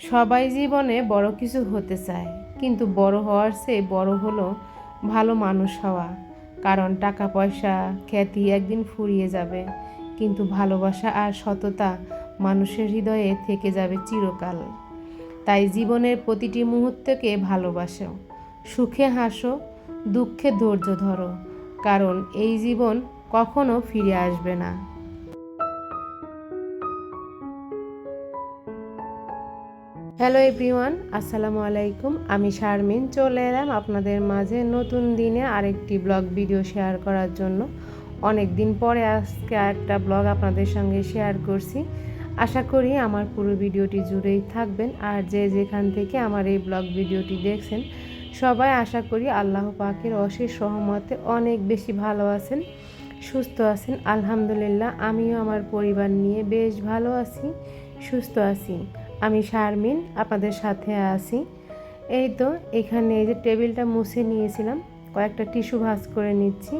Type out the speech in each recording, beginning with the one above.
সবাই জীবনে বড় কিছু হতে চায়, কিন্তু বড় হওয়ার চেয়ে বড় হলো ভালো মানুষ হওয়া। কারণ টাকা, পয়সা, খ্যাতি একদিন ফুরিয়ে যাবে, কিন্তু ভালোবাসা আর সততা মানুষের হৃদয়ে থেকে যাবে চিরকাল। তাই জীবনের প্রতিটি মুহূর্তকে ভালোবাসো, সুখে হাসো, দুঃখে ধৈর্য ধরো, কারণ এই জীবন কখনো ফিরে আসবে না। হ্যালো এভরিওয়ান আসসালামু আলাইকুম। আমি শারমিন, চলে এলাম আপনাদের মাঝে নতুন দিনে আরেকটি ব্লগ ভিডিও শেয়ার করার জন্য। অনেক দিন পরে আজকে একটা ব্লগ আপনাদের সঙ্গে শেয়ার করছি। আশা করি আমার পুরো ভিডিওটি জুড়েই থাকবেন আর যে যেখান থেকে আমার এই ব্লগ ভিডিওটি দেখছেন, সবাই আশা করি আল্লাহ পাকের অশেষ সহমতে অনেক বেশি ভালো আছেন, সুস্থ আছেন। আলহামদুলিল্লাহ, আমিও আমার পরিবার নিয়ে বেশ ভালো আছি, সুস্থ আছি। আমি শারমিন, আপনাদের সাথে আছি। এই তো, এখানে এই যে টেবিলটা মুছে নিয়েছিলাম, কয়েকটা টিস্যু ভাজ করে নিচ্ছি।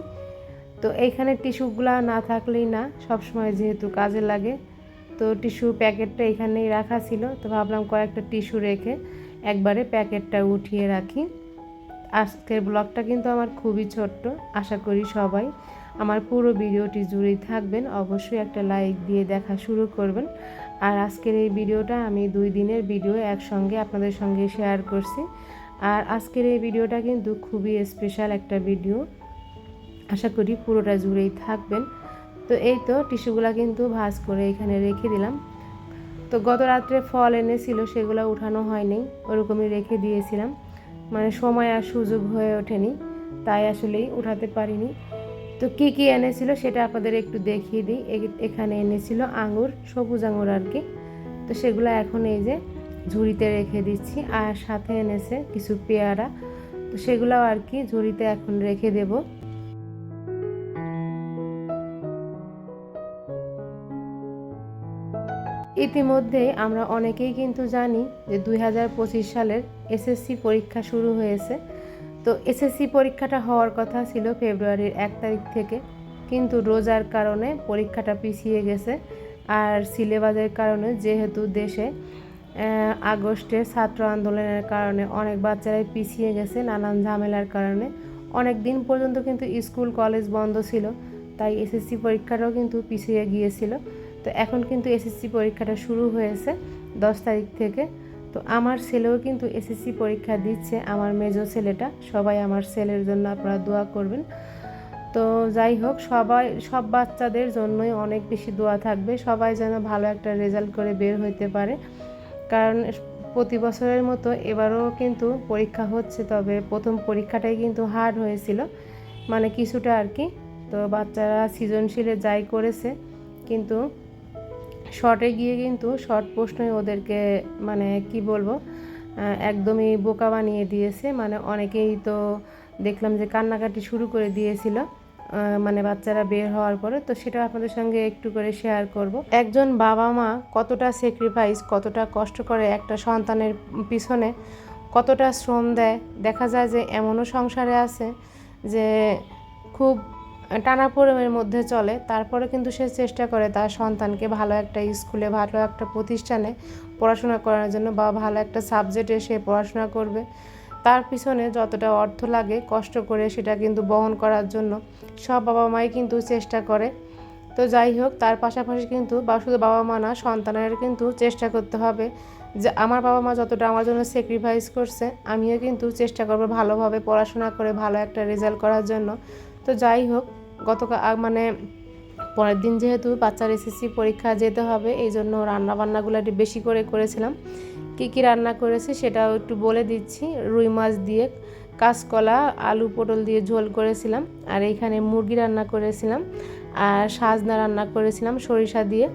তো এইখানে টিস্যুগুলা না থাকলেই না, সবসময় যেহেতু কাজে লাগে, তো টিস্যু প্যাকেটটা এখানেই রাখা ছিল। তো ভাবলাম কয়েকটা টিস্যু রেখে একবারে প্যাকেটটা উঠিয়ে রাখি। আজকের ব্লগটা কিন্তু আমার খুবই ছোট্ট, আশা করি সবাই আমার পুরো ভিডিওটি জুড়েই থাকবেন। অবশ্যই একটা লাইক দিয়ে দেখা শুরু করবেন। আর আজকের এই ভিডিওটা আমি দুই দিনের ভিডিও একসঙ্গে আপনাদের সঙ্গে শেয়ার করছি। আর আজকের এই ভিডিওটা কিন্তু খুবই স্পেশাল একটা ভিডিও। আশা করি পুরোটা জুড়েই থাকবেন। তো এই তো টিস্যুগুলো কিন্তু ভাজ করে এখানে রেখে দিলাম। তো গত রাত্রে ফল এনেছিল, সেগুলো উঠানো হয়নি, ওরকমই রেখে দিয়েছিলাম। মানে সময় আর সুযোগ হয়ে ওঠেনি, তাই আসলেই উঠাতে পারিনি। তো কী কী এনেছিল সেটা আপনাদের একটু দেখিয়ে দিই। এখানে এনেছিল আঙুর, সবুজ আঙুর আর কি। তো সেগুলো এখন এই যে ঝুড়িতে রেখে দিচ্ছি। আর সাথে এনেছে কিছু পেয়ারা। তো সেগুলো আর কি ঝুড়িতে এখন রেখে দেব। ইতিমধ্যে আমরা অনেকেই কিন্তু জানি যে দুই হাজার পঁচিশ সালের এসএসসি পরীক্ষা শুরু হয়েছে। তো এসএসসি পরীক্ষাটা হওয়ার কথা ছিল ফেব্রুয়ারির এক তারিখ থেকে, কিন্তু রোজার কারণে পরীক্ষাটা পিছিয়ে গেছে আর সিলেবাসের কারণে যেহেতু দেশে আগস্টে ছাত্র আন্দোলনের কারণে অনেক বাচ্চারাই পিছিয়ে গেছে নানান ঝামেলার কারণে। অনেক দিন পর্যন্ত কিন্তু স্কুল, কলেজ বন্ধ ছিল, তাই এসএসসি পরীক্ষাটাও কিন্তু পিছিয়ে গিয়েছিল। তো এখন কিন্তু এসএসসি পরীক্ষাটা শুরু হয়েছে দশ তারিখ থেকে। তো আমার ছেলেও কিন্তু এসএসসি পরীক্ষা দিচ্ছে, আমার মেজো ছেলেটা। সবাই আমার ছেলের জন্য আপনারা দোয়া করবেন। তো যাই হোক, সবাই, সব বাচ্চাদের জন্যই অনেক বেশি দোয়া থাকবে। সবাই যেন ভালো একটা রেজাল্ট করে বের হইতে পারে। কারণ প্রতি বছরের মতো এবারও কিন্তু পরীক্ষা হচ্ছে, তবে প্রথম পরীক্ষাটাই কিন্তু হার্ড হয়েছিল। মানে কিছুটা আর কি। তো বাচ্চারা সৃজনশীলে যাই করেছে, কিন্তু শর্টে গিয়ে কিন্তু শর্ট প্রশ্নই ওদেরকে মানে কি বলব একদমই বোকা বানিয়ে দিয়েছে। মানে অনেকেই তো দেখলাম যে কান্নাকাটি শুরু করে দিয়েছিল মানে বাচ্চারা বের হওয়ার পরে। তো সেটা আপনাদের সঙ্গে একটু করে শেয়ার করব। একজন বাবা মা কতটা স্যাক্রিফাইস কতটা কষ্ট করে একটা সন্তানের পিছনে কতটা শ্রম দেয়। দেখা যায় যে এমনও সংসারে আছে যে খুব টানাপোড়েনের মধ্যে চলে। তারপরে কিন্তু সে চেষ্টা করে তার সন্তানকে ভালো একটা স্কুলে, ভালো একটা প্রতিষ্ঠানে পড়াশোনা করার জন্য বা ভালো একটা সাবজেক্টে সে পড়াশোনা করবে। তার পিছনে যতটা অর্থ লাগে, কষ্ট করে সেটা কিন্তু বহন করার জন্য সব বাবা মাই কিন্তু চেষ্টা করে। তো যাই হোক, তার পাশাপাশি কিন্তু বা শুধু বাবা মা না, সন্তানের কিন্তু চেষ্টা করতে হবে যে আমার বাবা মা যতটা আমার জন্য স্যাক্রিফাইস করছে, আমিও কিন্তু চেষ্টা করব ভালোভাবে পড়াশোনা করে, ভালো একটা রেজাল্ট করার জন্য। তো যাই হোক গতকাল মানে পরের দিন যেহেতু বাচ্চার এসএসসি পরীক্ষা যেতে হবে, এই জন্য রান্নাবান্নাগুলো একটু বেশি করে করেছিলাম। কী কী রান্না করেছি সেটাও একটু বলে দিচ্ছি। রুই মাছ দিয়ে কাঁচকলা, আলু পটল দিয়ে ঝোল করেছিলাম, আর এইখানে মুরগি রান্না করেছিলাম, আর সাজনা রান্না করেছিলাম সরিষা দিয়ে।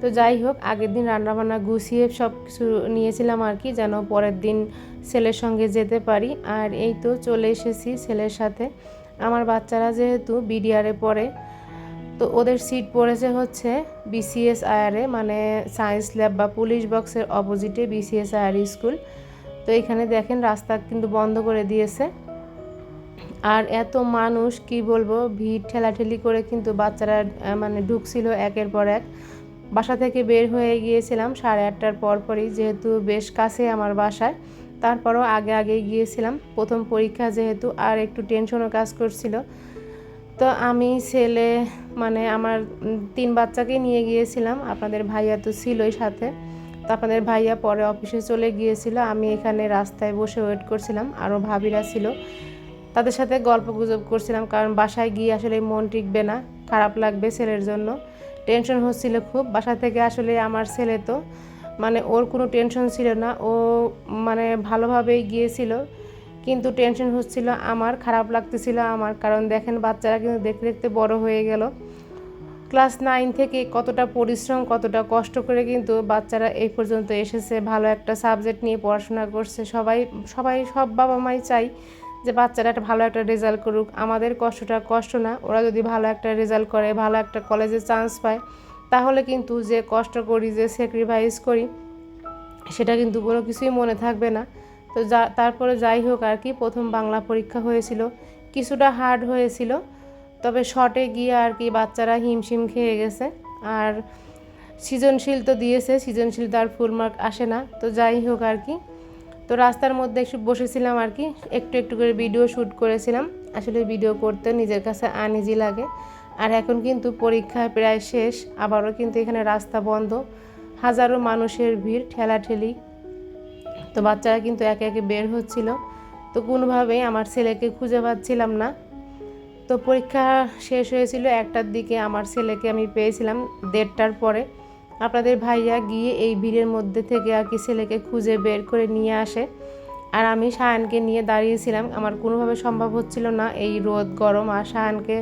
তো যাই হোক, আগের দিন রান্নাবান্না গুছিয়ে সব কিছু নিয়েছিলাম আর কি, যেন পরের দিন ছেলের সঙ্গে যেতে পারি। আর এই তো চলে এসেছি ছেলের সাথে। আমার বাচ্চারা যেহেতু বিডিআরে পড়ে, তো ওদের সিট পড়েছে হচ্ছে বিসিএস আয়ারে মানে সায়েন্স ল্যাব বা পুলিশ বক্সের অপোজিটে বিসিএস আয়ার স্কুল তো এখানে দেখেন রাস্তা কিন্তু বন্ধ করে দিয়েছে। আর এত মানুষ, কি বলব, ভিড় ঠেলাঠেলি করে কিন্তু বাচ্চারা মানে ঢুকছিল একের পর এক। বাসা থেকে বের হয়ে গিয়েছিলাম সাড়ে আটটার পরপরই, যেহেতু বেশ কাছে আমার বাসায়। তারপরও আগে আগে গিয়েছিলাম। প্রথম পরীক্ষা যেহেতু আর একটু টেনশনও কাজ করছিল। তো আমি ছেলে মানে আমার তিন বাচ্চাকে নিয়ে গিয়েছিলাম। আপনাদের ভাইয়া তো ছিলই সাথে। তো আপনাদের ভাইয়া পরে অফিসে চলে গিয়েছিল। আমি এখানে রাস্তায় বসে ওয়েট করছিলাম। আরও ভাবিরা ছিল। তাদের সাথে গল্প গুজব করছিলাম। কারণ বাসায় গিয়ে আসলে মন টিকবে না। খারাপ লাগবে ছেলের জন্য। টেনশন হচ্ছিল খুব। বাসা থেকে আসলে আমার ছেলে তো মানে ওর কোনো টেনশন ছিল না। ও মানে ভালোভাবেই গিয়েছিল, কিন্তু টেনশন হচ্ছিল, আমার খারাপ লাগতেছিল আমার। কারণ দেখেন বাচ্চারা কিন্তু দেখতে দেখতে বড় হয়ে গেল। ক্লাস নাইন থেকে কতটা পরিশ্রম, কতটা কষ্ট করে কিন্তু বাচ্চারা এই পর্যন্ত এসেছে। ভালো একটা সাবজেক্ট নিয়ে পড়াশোনা করছে। সবাই সবাই, সব বাবা মাই চাই যে বাচ্চারা একটা ভালো একটা রেজাল্ট করুক। আমাদের কষ্টটা কষ্ট না। ওরা যদি ভালো একটা রেজাল্ট করে, ভালো একটা কলেজে চান্স পায় তাহলে কিন্তু যে কষ্ট করি, যে স্যাক্রিফাইস করি, সেটা কিন্তু কোনো কিছুই মনে থাকবে না। তো যা, তারপরে যাই হোক আর কি, প্রথম বাংলা পরীক্ষা হয়েছিল, কিছুটা হার্ড হয়েছিল, তবে শর্টে গিয়ে আর কি বাচ্চারা হিমশিম খেয়ে গেছে। আর সৃজনশীল তো দিয়েছে, সৃজনশীল তো আর ফুল মার্ক আসে না। তো যাই হোক আর কি, তো রাস্তার মধ্যে একটু বসেছিলাম আর কি, একটু একটু করে ভিডিও শ্যুট করেছিলাম। আসলে ভিডিও করতে নিজের কাছে আনইজি লাগে। আর এখন কিন্তু পরীক্ষা প্রায় শেষ, আবারও কিন্তু এখানে রাস্তা বন্ধ। হাজারো মানুষের ভিড়, ঠেলাঠেলি। তো বাচ্চারা কিন্তু একে একে বের হচ্ছিল। তো কোনোভাবেই আমার ছেলেকে খুঁজে পাচ্ছিলাম না। তো পরীক্ষা শেষ হয়েছিল একটার দিকে, আমার ছেলেকে আমি পেয়েছিলাম দেড়টার পরে। আপনাদের ভাইয়া গিয়ে এই ভিড়ের মধ্যে থেকে আর কি ছেলেকে খুঁজে বের করে নিয়ে আসে। আর আমি শাহানকে নিয়ে দাঁড়িয়েছিলাম। আমার কোনোভাবে সম্ভব হচ্ছিল না এই রোদ, গরম, আর শাহানকে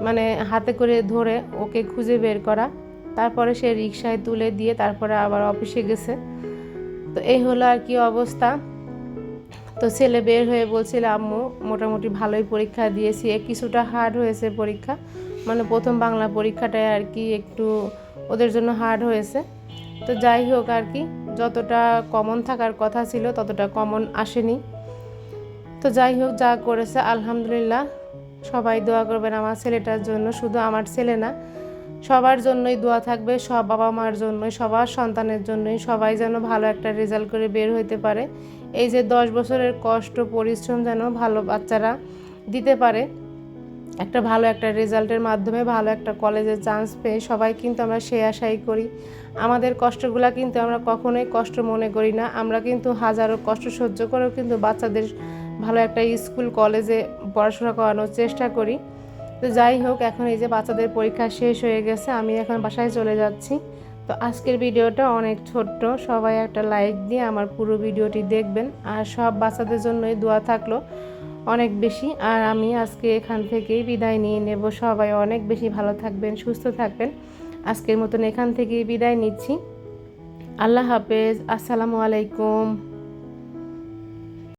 মানে হাতে করে ধরে ওকে খুঁজে বের করা। তারপরে সে রিক্সায় তুলে দিয়ে তারপরে আবার অফিসে গেছে। তো এই হলো আর কি অবস্থা। তো ছেলে বের হয়ে বলছিল, আম্মু, মোটামুটি ভালোই পরীক্ষা দিয়েছি। কিছুটা হার্ড হয়েছে পরীক্ষা। মানে প্রথম বাংলা পরীক্ষাটায় আর কি একটু ওদের জন্য হার্ড হয়েছে। তো যাই হোক আর কি, যতটা কমন থাকার কথা ছিল ততটা কমন আসেনি। তো যাই হোক, যা করেছে, আলহামদুলিল্লাহ। সবাই দোয়া করবেন আমার ছেলেটার জন্য, শুধু আমার ছেলে না, সবার জন্যই দোয়া থাকবে, সব বাবা মার জন্যই, সবার সন্তানের জন্যই, সবাই যেন ভালো একটা রেজাল্ট করে বের হইতে পারে। এই যে দশ বছরের কষ্ট, পরিশ্রম যেন ভালো বাচ্চারা দিতে পারে, একটা ভালো একটা রেজাল্টের মাধ্যমে, ভালো একটা কলেজে চান্স পেয়ে সবাই কিন্তু আমরা সে আশাই করি। আমাদের কষ্টগুলা কিন্তু আমরা কখনোই কষ্ট মনে করি না, আমরা কিন্তু হাজারো কষ্ট সহ্য করেও কিন্তু বাচ্চাদের ভালো একটা স্কুল, কলেজে পড়াশোনা করানোর চেষ্টা করি। তো যাই হোক, এখন এই যে বাচ্চাদের পরীক্ষা শেষ হয়ে গেছে, আমি এখন বাসায় চলে যাচ্ছি। তো আজকের ভিডিওটা অনেক ছোট্ট, সবাই একটা লাইক দিয়ে আমার পুরো ভিডিওটি দেখবেন। আর সব বাচ্চাদের জন্যই দোয়া থাকল অনেক বেশি। আর আমি আজকে এখান থেকেই বিদায় নিয়ে নেব। সবাই অনেক বেশি ভালো থাকবেন, সুস্থ থাকবেন। আজকের মতন এখান থেকেই বিদায় নিচ্ছি। আল্লাহ হাফেজ, আসসালামু আলাইকুম।